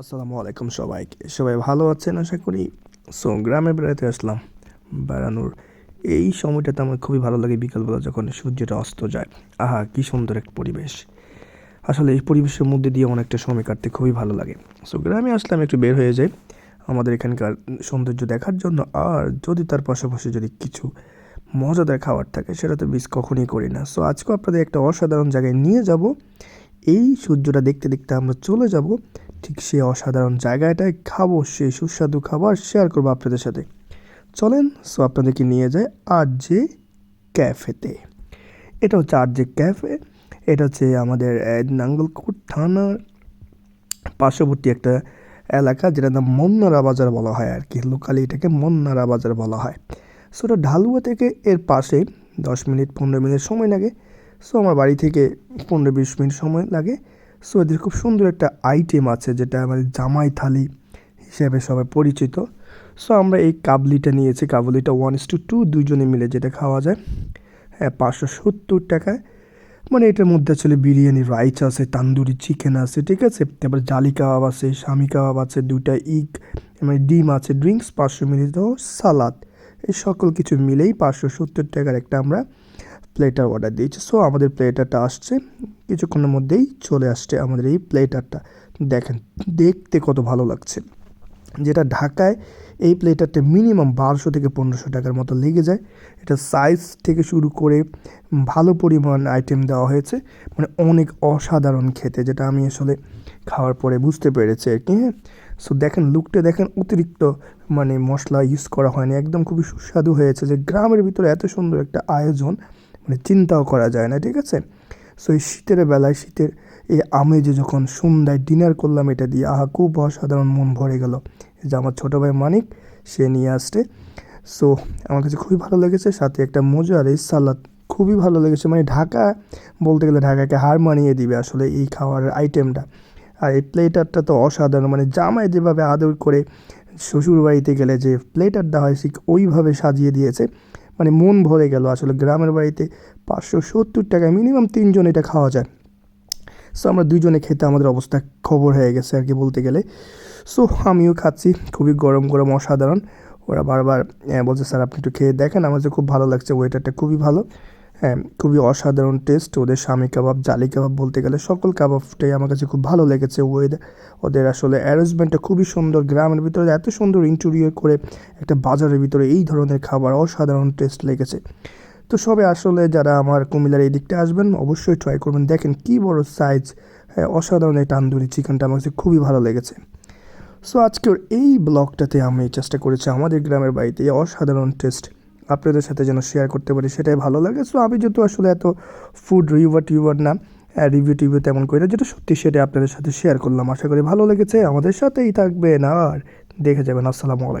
আসসালামু আলাইকুম সবাইকে। সবাই ভালো আছেন আশা করি? সো গ্রামে বেড়াতে আসলাম, বেড়ানোর। এই সময়টাতে আমার খুবই ভালো লাগে বিকালবেলা যখন সূর্যটা অস্ত যায়। আহা, কি সুন্দর এক পরিবেশ। আসলে এই পরিবেশের মধ্যে দিয়ে অনেকটা সময় কাটতে খুবই ভালো লাগে। সো গ্রামে আসলাম, একটু বের হয়ে যাই। আমাদের এখানকার সৌন্দর্য দেখার জন্য, আর যদি তার পাশাপাশি যদি কিছু মজাদার খাবার থাকে, সেটা তো মিস কখনই করি না। সো আজকেও আপনাদের একটা অসাধারণ জায়গায় নিয়ে যাব। এই সূর্যটা দেখতে দেখতে আমরা চলে যাব ঠিক সেই অসাধারণ জায়গাটায় খাব সেই সুস্বাদু খাবার শেয়ার করব আপনাদের সাথে। চলেন সো আপনাদেরকে নিয়ে যায় আর যে ক্যাফেতে এটা হচ্ছে আর যে ক্যাফে এটা হচ্ছে আমাদের নাঙ্গলকোট থানার পার্শ্ববর্তী একটা এলাকা, যেটার নাম মন্নারা বাজার বলা হয় আর কি। লোকালি এটাকে মন্নারা বাজার বলা হয়। সো ওটা ঢালুয়া থেকে এর পাশে দশ মিনিট, পনেরো মিনিট সময় লাগে। সো আমার বাড়ি থেকে পনেরো বিশ মিনিট সময় লাগে। সো এদের খুব সুন্দর একটা আইটেম আছে যেটা আমাদের জামাই থালি হিসেবে সবাই পরিচিত। সো আমরা এই কাবলিটা নিয়েছি, কাবলিটা ওয়ান ইস টু টু দুজনে মিলে যেটা খাওয়া যায়। হ্যাঁ পাঁচশো সত্তর টাকায়। মানে এটার মধ্যে আসলে বিরিয়ানি রাইস আছে, তান্দুরি চিকেন আছে, ঠিক আছে? তারপর জালি কাবাব আছে স্বামী কাবাব আছে, দুইটা ইগ মানে ডিম আছে ড্রিঙ্কস পাঁচশো মিলিত সালাদ এই সকল কিছু মিলেই পাঁচশো সত্তর টাকার একটা আমরা প্লেটার অর্ডার দিয়েছি। সো আমাদের প্লেটারটা আসছে। কিছুক্ষণের মধ্যেই চলে আসছে আমাদের এই প্লেটারটা দেখেন, দেখতে কত ভালো লাগছে। যেটা ঢাকায় এই প্লেটারটা মিনিমাম বারোশো থেকে পনেরোশো টাকার মতো লেগে যায়। এটা সাইজ থেকে শুরু করে ভালো পরিমাণ আইটেম দেওয়া হয়েছে। মানে অনেক অসাধারণ খেতে, যেটা আমি আসলে খাওয়ার পরে বুঝতে পেরেছি আর কি হ্যাঁ। সো দেখেন লুকটা দেখেন, অতিরিক্ত মানে মশলা ইউজ করা হয়নি। একদম খুবই সুস্বাদু হয়েছে। যে গ্রামের ভিতরে এত সুন্দর একটা আয়োজন মানে চিন্তাও করা যায় না, ঠিক আছে? সো এই শীতের বেলায় শীতের এই আমেজে যখন সন্ধ্যায় ডিনার করলাম, এটা দিয়ে আহা, খুব অসাধারণ মন ভরে গেল। যে আমার ছোটো ভাই মানিক, সে নিয়ে আসছে। সো আমার কাছে খুবই ভালো লেগেছে, সাথে একটা মজার এই সালাদ খুবই ভালো লেগেছে। মানে ঢাকা বলতে গেলে ঢাকাকে হার মানিয়ে দিবে আসলে এই খাওয়ার আইটেমটা আর এই প্লেটারটা তো অসাধারণ মানে জামাই যেভাবে আদর করে শ্বশুর বাড়িতে গেলে যে প্লেটার দেওয়া হয়, ঠিক ওইভাবে সাজিয়ে দিয়েছে। মানে মন ভরে গেল। আসলে গ্রামের বাড়িতে পাঁচশো সত্তর টাকায় মিনিমাম তিনজন এটা খাওয়া যায়। সো আমরা দুজনে খেতে আমাদের অবস্থা খবর হয়ে গেছে আর কি বলতে গেলে। সো আমিও খাচ্ছি, খুবই গরম গরম অসাধারণ। ওরা বারবার বলছে, স্যার, আপনি একটু খেয়ে দেখেন, আমার যে খুব ভালো লাগছে ওয়েটারটা খুবই ভালো। হ্যাঁ খুবই অসাধারণ টেস্ট। ওদের স্বামী কাবাব, জালি কাবাব বলতে গেলে সকল কাবাবটাই আমার কাছে খুব ভালো লেগেছে। ওয়েদার ওদের আসলে অ্যারেঞ্জমেন্টটা খুবই সুন্দর। গ্রামের ভিতরে এত সুন্দর ইন্টেরিয়র করে একটা বাজারের ভিতরে এই ধরনের খাবার অসাধারণ টেস্ট লেগেছে। তো সবে আসলে যারা আমার কুমিল্লার এই দিকটা আসবেন, অবশ্যই ট্রাই করবেন। দেখেন কি বড় সাইজ হ্যাঁ অসাধারণ এই তান্দুরি চিকেনটা আমার কাছে খুবই ভালো লেগেছে। সো আজকের এই ব্লগটাতে আমি চেষ্টা করেছি আমাদের গ্রামের বাড়িতে অসাধারণ টেস্ট আপনাদের সাথে যেন শেয়ার করতে পারি, সেটাই ভালো লাগে। সো আমি যেহেতু আসলে এত ফুড রিভার টিউবার না রিভিউ টিভিউ তেমন করি না, যেটা সত্যি সেটা আপনাদের সাথে শেয়ার করলাম। আশা করি ভালো লেগেছে। আমাদের সাথেই থাকবেন আর দেখে যাবেন আসসালামু আলাইকুম।